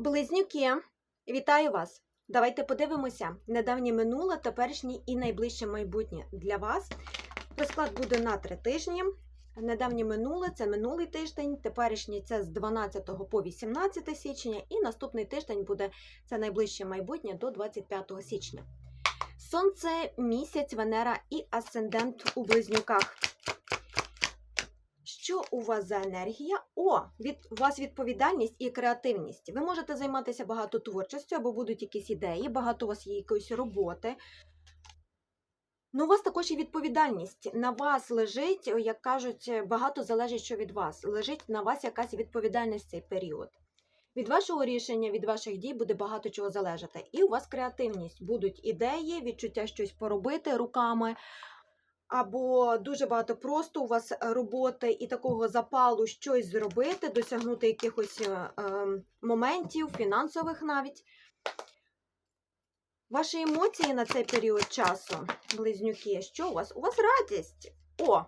Близнюки, вітаю вас! Давайте подивимося недавнє минуле, теперішнє і найближче майбутнє для вас. Розклад буде на три тижні. Недавнє минуле це минулий тиждень, теперішній це з 12 по 18 січня, і наступний тиждень буде це найближче майбутнє до 25 січня. Сонце, місяць, Венера і асцендент у близнюках. Що у вас за енергія? О, від у вас відповідальність і креативність. Ви можете займатися багато творчістю, або будуть якісь ідеї, багато у вас є якоїсь роботи. Ну, у вас також і відповідальність. На вас лежить, як кажуть, багато залежить, що від вас. Лежить на вас якась відповідальність в цей період. Від вашого рішення, від ваших дій буде багато чого залежати. І у вас креативність. Будуть ідеї, відчуття щось поробити руками, або дуже багато просто у вас роботи і такого запалу щось зробити, досягнути якихось е, е, моментів, фінансових навіть. Ваші емоції на цей період часу, близнюки, що у вас? У вас радість. О!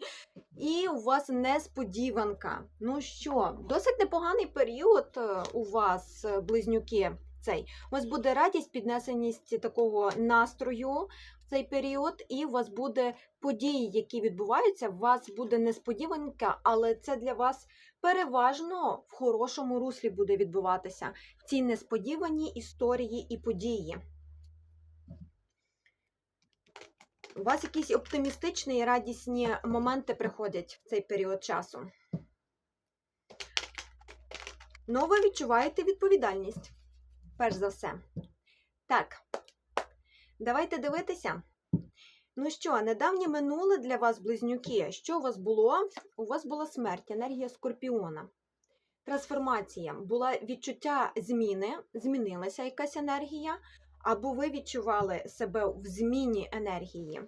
І у вас несподіванка. Ну що, досить непоганий період е, у вас, е, близнюки. Цей. У вас буде радість, піднесеність такого настрою в цей період, і у вас буде події, які відбуваються, у вас буде несподіванка, але це для вас переважно в хорошому руслі буде відбуватися ці несподівані історії і події. У вас якісь оптимістичні і радісні моменти приходять в цей період часу. Ну, ви відчуваєте відповідальність, перш за все. Так, давайте дивитися. Ну що, недавнє минуле для вас, близнюки. Що у вас було? У вас була смерть, енергія скорпіона. Трансформація. Була відчуття зміни, змінилася якась енергія, або ви відчували себе в зміні енергії.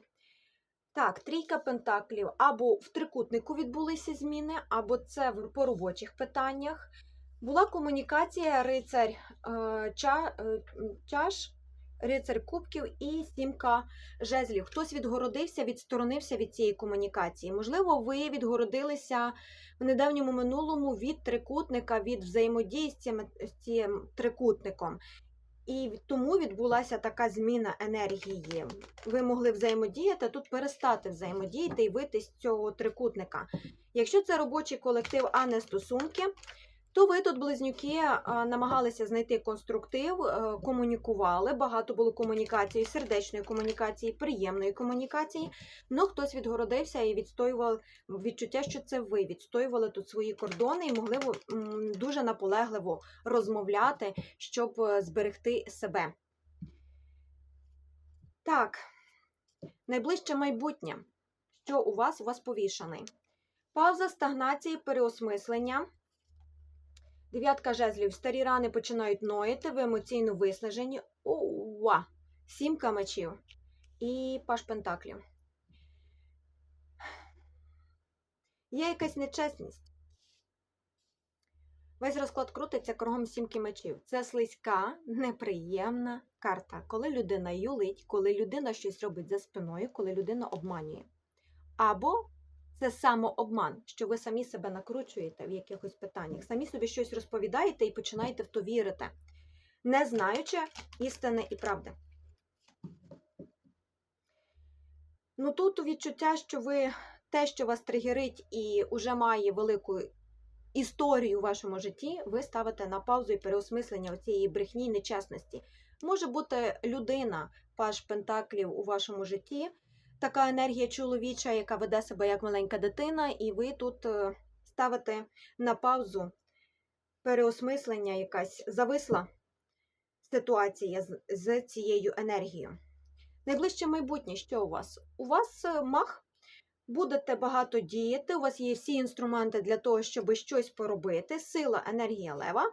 Так, трійка пентаклів, або в трикутнику відбулися зміни, або це по робочих питаннях. Була комунікація рицарь е, ча, е, чаш, рицарь кубків і сімка жезлів. Хтось відгородився, відсторонився від цієї комунікації. Можливо, ви відгородилися в недавньому минулому від трикутника, від взаємодії з цим, з цим трикутником. І тому відбулася така зміна енергії. Ви могли взаємодіяти, а тут перестати взаємодіяти і вийти з цього трикутника. Якщо це робочий колектив, а не стосунки, то ви тут, близнюки, намагалися знайти конструктив, е, комунікували. Багато було комунікації, сердечної комунікації, приємної комунікації. Ну, хтось відгородився і відстоював відчуття, що це ви відстоювали тут свої кордони і могли дуже наполегливо розмовляти, щоб е, зберегти себе. Так, найближче майбутнє. Що у вас? У вас повішаний. Пауза стагнації, переосмислення. Дев'ятка жезлів. Старі рани починають ноїти, ви емоційно виснажені. Уа! Сімка мечів. І паш пентаклів. Є якась нечесність. Весь розклад крутиться кругом сімки мечів. Це слизька, неприємна карта. Коли людина юлить, коли людина щось робить за спиною, коли людина обманює. Або це самообман, що ви самі себе накручуєте в якихось питаннях, самі собі щось розповідаєте і починаєте в то вірити, не знаючи істини і правди. Ну тут відчуття, що ви те, що вас тригерить і вже має велику історію у вашому житті, ви ставите на паузу і переосмислення цієї брехні нечесності. Може бути людина, паш пентаклів у вашому житті, така енергія чоловіча, яка веде себе як маленька дитина, і ви тут е, ставите на паузу переосмислення якась зависла ситуація з, цією енергією. Найближче майбутнє, що у вас? У вас е, мах, будете багато діяти, у вас є всі інструменти для того, щоб щось поробити, сила, енергія лева,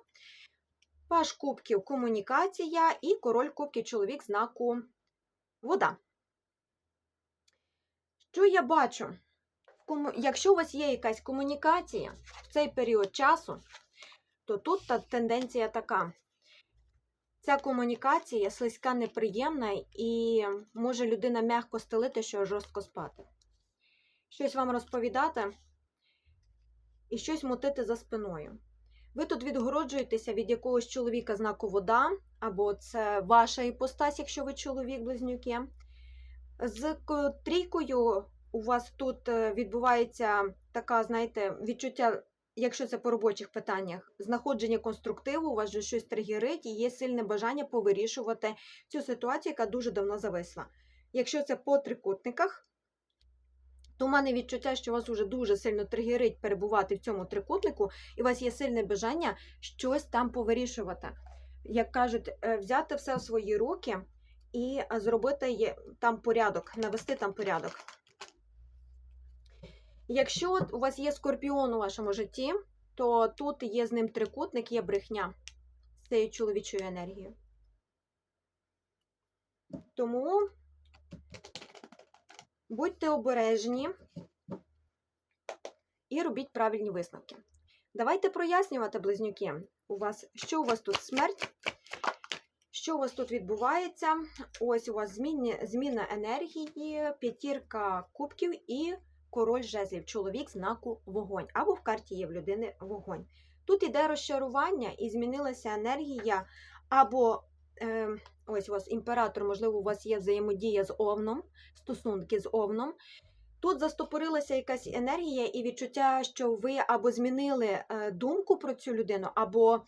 паш кубків комунікація і король кубків чоловік знаку вода. Що я бачу? Якщо у вас є якась комунікація в цей період часу, то тут та тенденція така. Ця комунікація слизька неприємна і може людина м'яко стелити, що жорстко спати. Щось вам розповідати і щось мотити за спиною. Ви тут відгороджуєтеся від якогось чоловіка знаку вода, або це ваша іпостась, якщо ви чоловік близнюки. З трійкою у вас тут е, відбувається така, знаєте, відчуття, якщо це по робочих питаннях, знаходження конструктиву, у вас же щось тригерить і є сильне бажання повирішувати цю ситуацію, яка дуже давно зависла. Якщо це по трикутниках, то в мене відчуття, що вас уже дуже сильно тригерить перебувати в цьому трикутнику, і у вас є сильне бажання щось там повирішувати. Як кажуть, е, взяти все в свої руки і зробити там порядок, навести там порядок. Якщо у вас є скорпіон у вашому житті, то тут є з ним трикутник, є брехня з цією чоловічою енергією. Тому будьте обережні і робіть правильні висновки. Давайте прояснювати, близнюки. У вас, що у вас тут смерть? Що у вас тут відбувається? Ось у вас зміни, зміна енергії, п'ятірка кубків і король жезлів, чоловік знаку вогонь. Або в карті є в людини вогонь. Тут іде розчарування і змінилася енергія, або е, ось у вас імператор, можливо, у вас є взаємодія з овном, стосунки з овном. Тут застопорилася якась енергія і відчуття, що ви або змінили е, думку про цю людину, або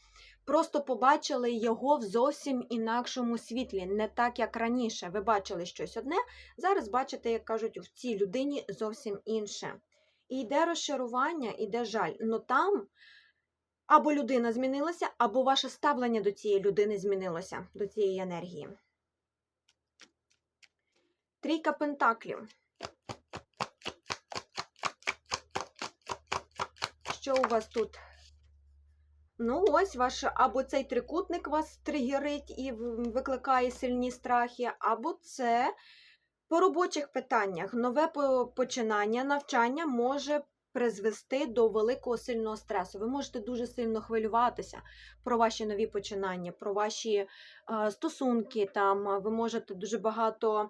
просто побачили його в зовсім інакшому світлі, не так, як раніше. Ви бачили щось одне, зараз бачите, як кажуть, в цій людині зовсім інше. І йде розчарування, іде жаль. Ну там або людина змінилася, або ваше ставлення до цієї людини змінилося, до цієї енергії. Трійка пентаклів. Що у вас тут? Ну, ось ваш або цей трикутник вас тригерить і викликає сильні страхи, або це по робочих питаннях. Нове починання, навчання може призвести до великого сильного стресу. Ви можете дуже сильно хвилюватися про ваші нові починання, про ваші е, стосунки. Там ви можете дуже багато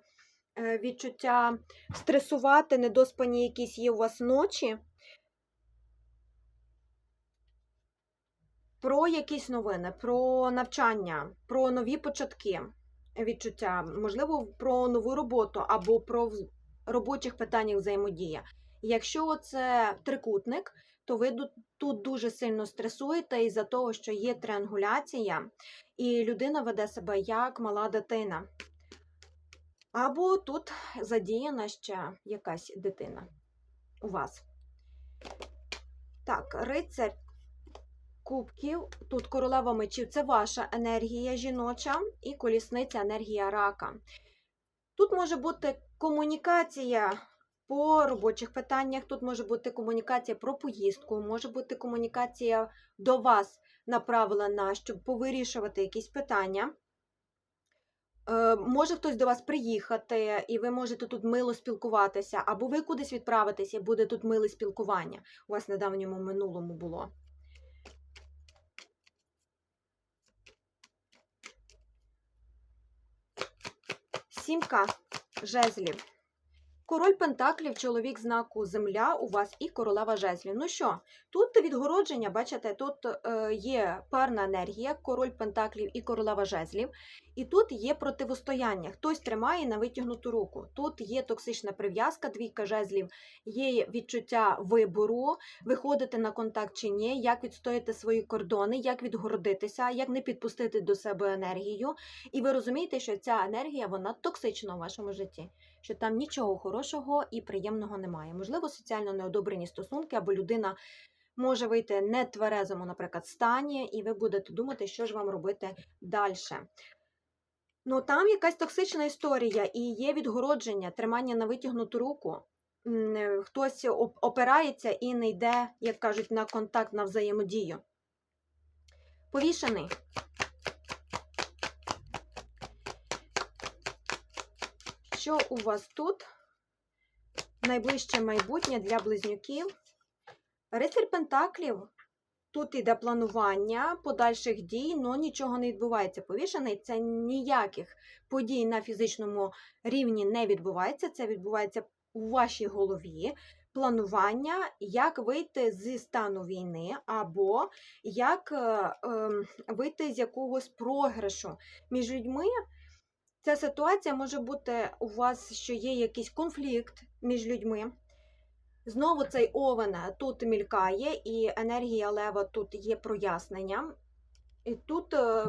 е, відчуття стресувати, недоспані якісь є у вас ночі. Про якісь новини, про навчання, про нові початки відчуття, можливо, про нову роботу або про робочих питаннях взаємодія. Якщо це трикутник, то ви тут дуже сильно стресуєте із-за того, що є триангуляція, і людина веде себе як мала дитина. Або тут задіяна ще якась дитина у вас. Так, рицар кубків, тут королева мечів це ваша енергія жіноча і колісниця енергія рака. Тут може бути комунікація по робочих питаннях, тут може бути комунікація про поїздку, може бути комунікація до вас направлена, щоб повирішувати якісь питання. Е, Може хтось до вас приїхати, і ви можете тут мило спілкуватися, або ви кудись відправитися, і буде тут миле спілкування. У вас на давньому минулому було. Сімка жезлів. Король Пентаклів, чоловік знаку Земля у вас і королева жезлів. Ну що, тут відгородження, бачите, тут е, є парна енергія, король Пентаклів і королева жезлів. І тут є противостояння. Хтось тримає на витягнуту руку. Тут є токсична прив'язка, двійка жезлів, є відчуття вибору, виходити на контакт чи ні, як відстояти свої кордони, як відгородитися, як не підпустити до себе енергію. І ви розумієте, що ця енергія вона токсична у вашому житті, що там нічого хорошого і приємного немає. Можливо, соціально неодобрені стосунки або людина. Може вийти не тверезому, наприклад, стані, і ви будете думати, що ж вам робити далі. Ну там якась токсична історія і є відгородження, тримання на витягнуту руку. Е, Хтось опирається і не йде, як кажуть, на контакт, на взаємодію. Повішений. Що у вас тут? Найближче майбутнє для близнюків. Рицар Пентаклів. Тут іде планування подальших дій, але нічого не відбувається. Повішений це ніяких подій на фізичному рівні не відбувається. Це відбувається у вашій голові. планування, як вийти зі стану війни, або як е, ем, вийти з якогось програшу між людьми. Ця ситуація може бути у вас, що є якийсь конфлікт між людьми. Знову цей овен тут мількає, і енергія лева тут є проясненням. І тут е,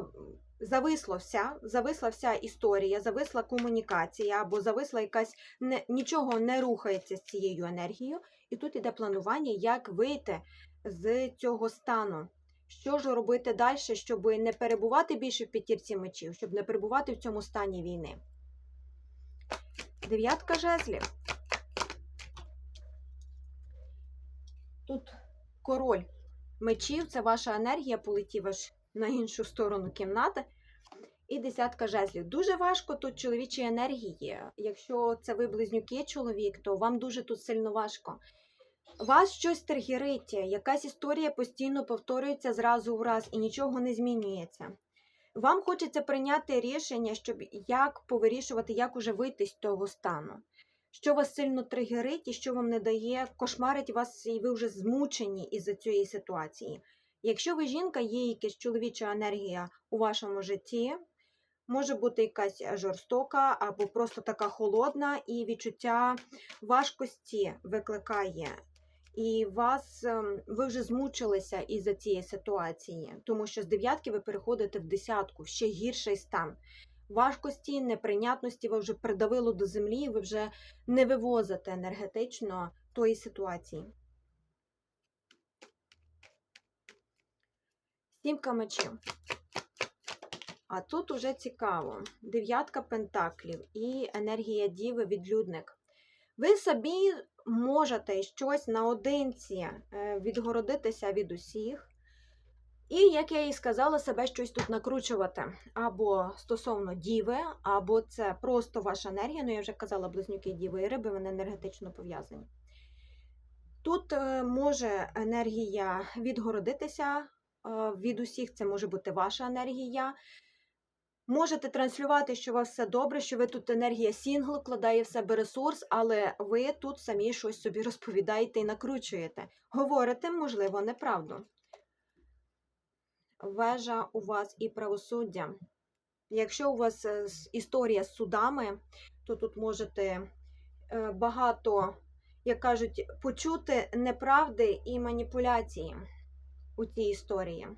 зависло вся, зависла вся історія, зависла комунікація, або зависла якась не, нічого не рухається з цією енергією. І тут іде планування, як вийти з цього стану. Що ж робити далі, щоб не перебувати більше в п'ятірці мечів, щоб не перебувати в цьому стані війни? Дев'ятка жезлів. Тут король мечів, це ваша енергія, полетів аж на іншу сторону кімнати. І десятка жезлів. Дуже важко тут чоловічі енергії. Якщо це ви близнюки чоловік, то вам дуже тут сильно важко. Вас щось тригерить, якась історія постійно повторюється зразу в раз і нічого не змінюється. Вам хочеться прийняти рішення, щоб як повирішувати, як уже вийти з того стану. Що вас сильно тригерить і що вам не дає, кошмарить вас, і ви вже змучені із-за цієї ситуації. Якщо ви жінка, є якась чоловіча енергія у вашому житті, може бути якась жорстока або просто така холодна, і відчуття важкості викликає. І вас ем, ви вже змучилися із-за цієї ситуації, тому що з дев'ятки ви переходите в десятку, ще гірший стан. Важкості, неприйнятності ви вже придавило до землі, ви вже не вивозите енергетично тої ситуації. Сімка мечів. А тут уже цікаво: дев'ятка пентаклів і енергія діви відлюдник. Ви собі можете щось наодинці е, відгородитися від усіх. І, як я і сказала, себе щось тут накручувати. Або стосовно діви, або це просто ваша енергія. Ну, я вже казала, близнюки діви і риби, вони енергетично пов'язані. Тут е, може енергія відгородитися е, від усіх, це може бути ваша енергія. Можете транслювати, що у вас все добре, що ви тут енергія сінгл, вкладає в себе ресурс, але ви тут самі щось собі розповідаєте і накручуєте. Говорите, можливо, неправду. Вежа у вас і правосуддя. Якщо у вас е, історія з судами, то тут можете е, багато, як кажуть, почути неправди і маніпуляції у цій історії.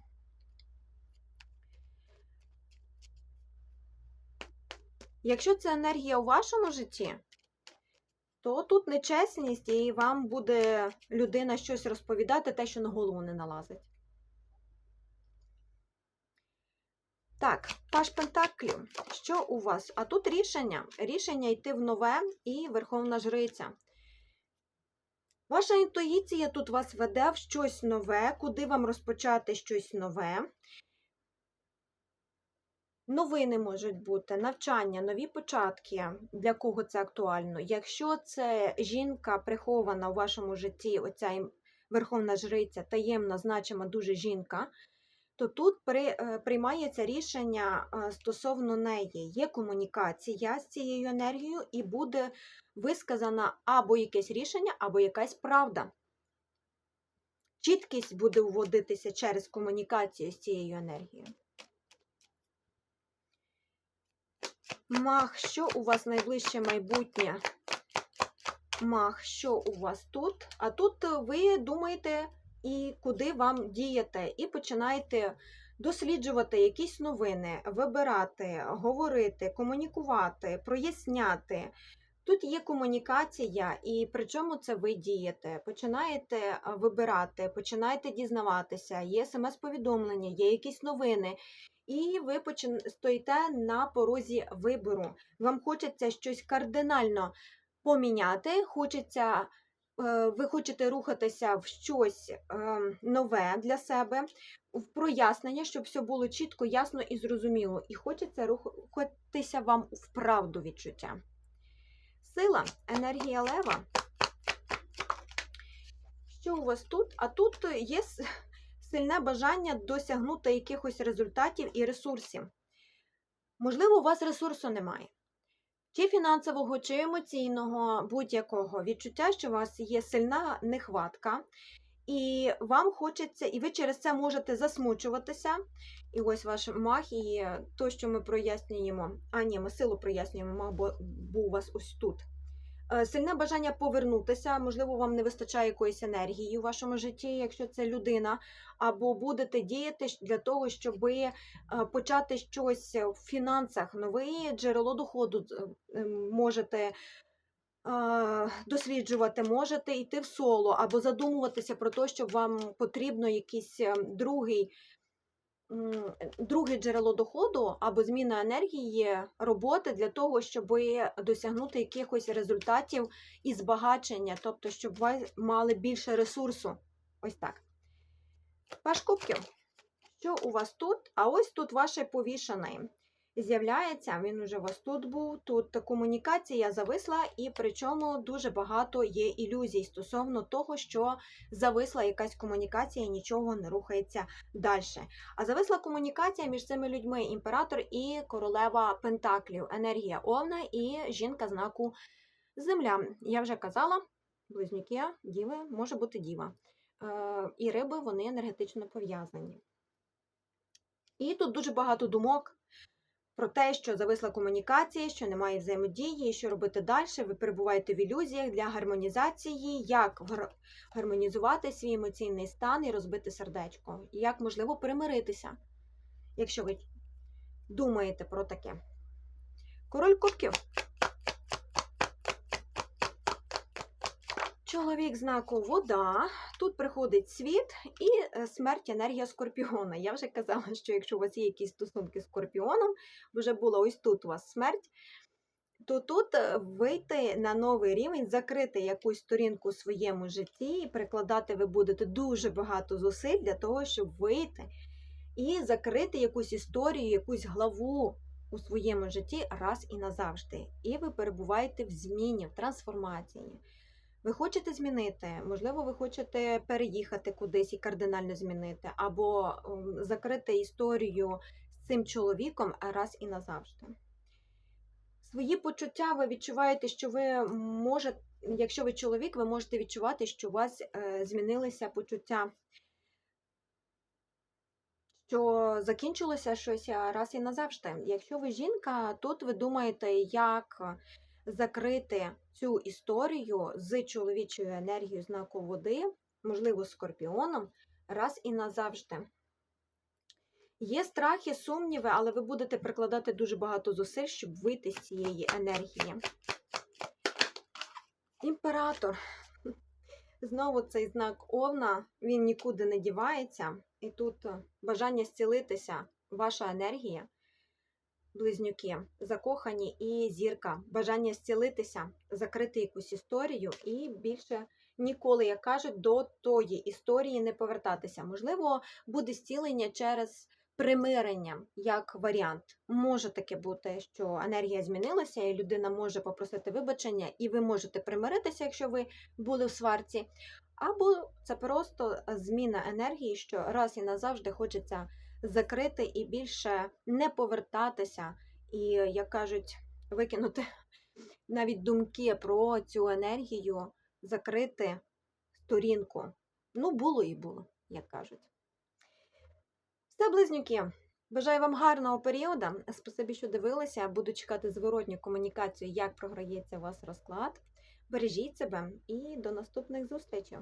Якщо це енергія у вашому житті, то тут нечесність, і вам буде людина щось розповідати, те, що на голову не налазить. Так, Паш Пентаклів. Що у вас? А тут рішення. Рішення йти в нове і Верховна Жриця. Ваша інтуїція тут вас веде в щось нове, куди вам розпочати щось нове. Новини можуть бути, навчання, нові початки, для кого це актуально. Якщо це жінка прихована у вашому житті, оця верховна жриця, таємна, значима дуже жінка, то тут е, приймається рішення е, стосовно неї. Є комунікація з цією енергією, і буде висказана або якесь рішення, або якась правда. Чіткість буде вводитися через комунікацію з цією енергією. Мах, що у вас найближче майбутнє? Мах, що у вас тут? А тут е, ви думаєте, і куди вам діяти, і починаєте досліджувати якісь новини, вибирати, говорити, комунікувати, проясняти. Тут є комунікація, і при чому це ви дієте? Починаєте вибирати, починаєте дізнаватися, є смс-повідомлення, є якісь новини, і ви почин... стоїте на порозі вибору. Вам хочеться щось кардинально поміняти, хочеться, е, ви хочете рухатися в щось е, нове для себе, в прояснення, щоб все було чітко, ясно і зрозуміло. І хочеться рухатися вам в правду відчуття. Сила, енергія лева. Що у вас тут? А тут є сильне бажання досягнути якихось результатів і ресурсів. Можливо, у вас ресурсу немає. чи фінансового, чи емоційного, будь-якого відчуття, що у вас є сильна нехватка, і вам хочеться, і ви через це можете засмучуватися. І ось ваш мах, і то, що ми прояснюємо. А, ні, ми силу прояснюємо, мах був у вас ось тут. Е, Сильне бажання повернутися, можливо, вам не вистачає якоїсь енергії у вашому житті, якщо це людина, або будете діяти для того, щоб почати щось в фінансах, нове джерело доходу е, можете е, досліджувати, можете йти в соло, або задумуватися про те, що вам потрібно якийсь е, другий. Друге джерело доходу або зміна енергії роботи для того, щоб досягнути якихось результатів і збагачення, тобто, щоб ви мали більше ресурсу. Ось так. Паш кубків. Що у вас тут? А ось тут ваше повішений. З'являється, він уже у вас тут був. Тут комунікація зависла, і причому дуже багато є ілюзій стосовно того, що зависла якась комунікація і нічого не рухається далі. А зависла комунікація між цими людьми імператор і королева Пентаклів, енергія Овна і жінка знаку Земля. Я вже казала, близнюки, діви, може бути діва. Е, і риби вони енергетично пов'язані. І тут дуже багато думок про те, що зависла комунікація, що немає взаємодії, що робити далі. Ви перебуваєте в ілюзіях для гармонізації, як гармонізувати свій емоційний стан і розбити сердечко, і як можливо примиритися, якщо ви думаєте про таке. Король кубків. Чоловік знаку вода. Тут приходить світ і е, смерть енергія скорпіона. Я вже казала, що якщо у вас є якісь стосунки з скорпіоном, вже була ось тут у вас смерть, то тут е, вийти на новий рівень, закрити якусь сторінку у своєму житті і прикладати ви будете дуже багато зусиль для того, щоб вийти і закрити якусь історію, якусь главу у своєму житті раз і назавжди. І ви перебуваєте в зміні, в трансформації. Ви хочете змінити, можливо, ви хочете переїхати кудись і кардинально змінити, або ем, закрити історію з цим чоловіком раз і назавжди. Свої почуття ви відчуваєте, що ви можете, якщо ви чоловік, ви можете відчувати, що у вас е, змінилися почуття, що закінчилося щось раз і назавжди. Якщо ви жінка, тут ви думаєте, як закрити цю історію з чоловічою енергією знаку води, можливо, скорпіоном, раз і назавжди. Є страхи, сумніви, але ви будете прикладати дуже багато зусиль, щоб вийти з цієї енергії. Імператор. Знову цей знак Овна, він нікуди не дівається. І тут бажання зцілитися, ваша енергія, близнюки, закохані і зірка, бажання зцілитися, закрити якусь історію і більше ніколи, як кажуть, до тої історії не повертатися. Можливо, буде зцілення через примирення як варіант. Може таке бути, що енергія змінилася, і людина може попросити вибачення, і ви можете примиритися, якщо ви були в сварці. Або це просто зміна енергії, що раз і назавжди хочеться закрити і більше не повертатися, і, як кажуть, викинути навіть думки про цю енергію, закрити сторінку. Ну, було і було, як кажуть. Все, близнюки. Бажаю вам гарного періоду. Спасибі, що дивилися. Буду чекати зворотню комунікацію, як програється у вас розклад. Бережіть себе і до наступних зустрічей!